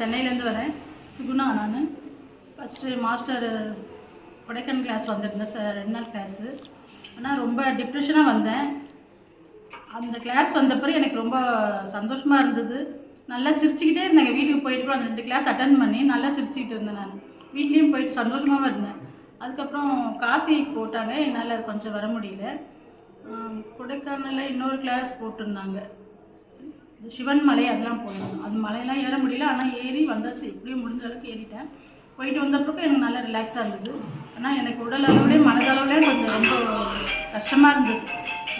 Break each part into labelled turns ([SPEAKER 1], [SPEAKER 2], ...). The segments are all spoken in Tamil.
[SPEAKER 1] சென்னையிலேருந்து வரேன். சுகுணா நான். ஃபஸ்ட்டு மாஸ்டர் கொடைக்கானல் கிளாஸ் வந்திருந்தேன் சார் ரெண்டு நாள் கிளாஸு ஆனால் ரொம்ப டிப்ரெஷனாக வந்தேன். அந்த கிளாஸ் வந்தப்பறம் எனக்கு ரொம்ப சந்தோஷமாக இருந்தது. நல்லா சிரிச்சுக்கிட்டே இருந்தாங்க வீட்டுக்கு போயிட்டு அந்த ரெண்டு கிளாஸ் அட்டன் பண்ணி நல்லா சிரிச்சுக்கிட்டு இருந்தேன் நான். வீட்லேயும் போயிட்டு சந்தோஷமாகவும் இருந்தேன். அதுக்கப்புறம் காசி போட்டாங்க. என்னால் கொஞ்சம் வர முடியல. கொடைக்கானலில் இன்னொரு கிளாஸ் போட்டிருந்தாங்க. இந்த சிவன் மலை அதெல்லாம் போயிருந்தோம் அது மலையெல்லாம் ஏற முடியல ஆனால் ஏறி வந்தாச்சு. எப்படியும் முடிஞ்ச அளவுக்கு ஏறிட்டேன். போயிட்டு வந்தப்பறம் எனக்கு நல்லா ரிலாக்ஸாக இருந்தது. ஆனால் எனக்கு உடல் அளவுலேயும் மனதளவுலேயும் கொஞ்சம் ரொம்ப கஷ்டமாக இருந்தது.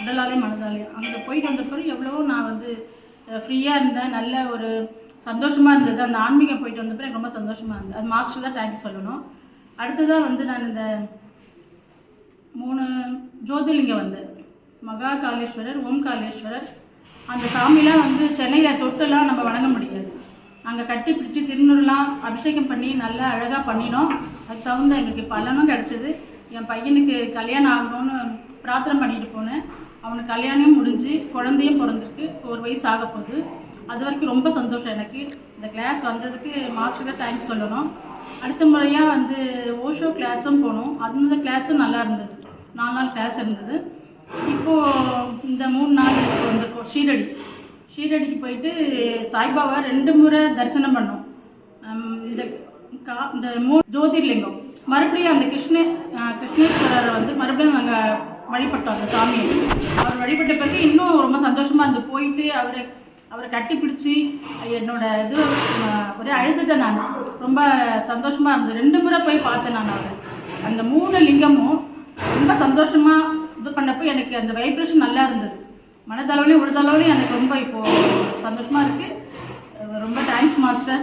[SPEAKER 1] உடலாலையும் மனதாலையும் அங்கே போயிட்டு வந்த பிறகு எவ்வளவோ நான் வந்து ஃப்ரீயாக இருந்தேன். நல்ல ஒரு சந்தோஷமாக இருந்தது. அந்த ஆன்மீகம் போயிட்டு வந்த பிறகு எனக்கு ரொம்ப சந்தோஷமாக இருந்தது. அது மாஸ்டர் தான் தேங்க்ஸ் சொல்லணும். அடுத்ததாக வந்து நான் இந்த மூணு ஜோதிலிங்கம் வந்து மகா காளேஸ்வரர் ஓம்காலேஸ்வரர் அந்த சாமிலாம் வந்து சென்னையில் தொட்டெல்லாம் நம்ம வணங்க முடியாது அங்கே கட்டி பிடிச்சி திருநூறுலாம் அபிஷேகம் பண்ணி நல்லா அழகாக பண்ணினோம். அதுக்கு தகுந்த எங்களுக்கு பலனும் கிடச்சிது. என் பையனுக்கு கல்யாணம் ஆகணும்னு பிரார்த்தனை பண்ணிட்டு போனேன். அவனுக்கு கல்யாணம் முடிஞ்சு குழந்தையும் பிறந்திருக்கு. ஒரு வயசு ஆக போகுது. அது வரைக்கும் ரொம்ப சந்தோஷம் எனக்கு. இந்த கிளாஸ் வந்ததுக்கு மாஸ்டருக்கு தேங்க்ஸ் சொல்லணும். அடுத்த முறையாக வந்து ஓஷோ கிளாஸும் போனோம் அந்த கிளாஸும் நல்லா இருந்தது. நாலு நாள் கிளாஸ் இருந்தது. இப்போது இந்த மூணு நாள் வந்திருக்கோம் ஷீரடி. ஷீரடிக்கு போயிட்டு சாய்பாபா ரெண்டு முறை தரிசனம் பண்ணோம். இந்த கா இந்த மூ ஜோதிர்லிங்கம். மறுபடியும் அந்த கிருஷ்ண கிருஷ்ணேஸ்வரரை வந்து மறுபடியும் நாங்கள் வழிபட்டோம் அந்த சாமியை. அவர் வழிபட்ட பிறகு இன்னும் ரொம்ப சந்தோஷமாக இருந்து போயிட்டு அவரை அவரை கட்டி பிடிச்சி என்னோட இது ஒரே அழுதுட்டேன் நான். ரொம்ப சந்தோஷமாக இருந்தது. ரெண்டு முறை போய் பார்த்தேன் நான் அவரை. அந்த மூணு லிங்கமும் ரொம்ப சந்தோஷமாக இது பண்ணப்போ எனக்கு அந்த வைப்ரேஷன் நல்லா இருந்தது. மனதளவுலையும் உடதளவுலையும் எனக்கு ரொம்ப இப்போது சந்தோஷமாக இருக்குது ரொம்ப தேங்க்ஸ் மாஸ்டர்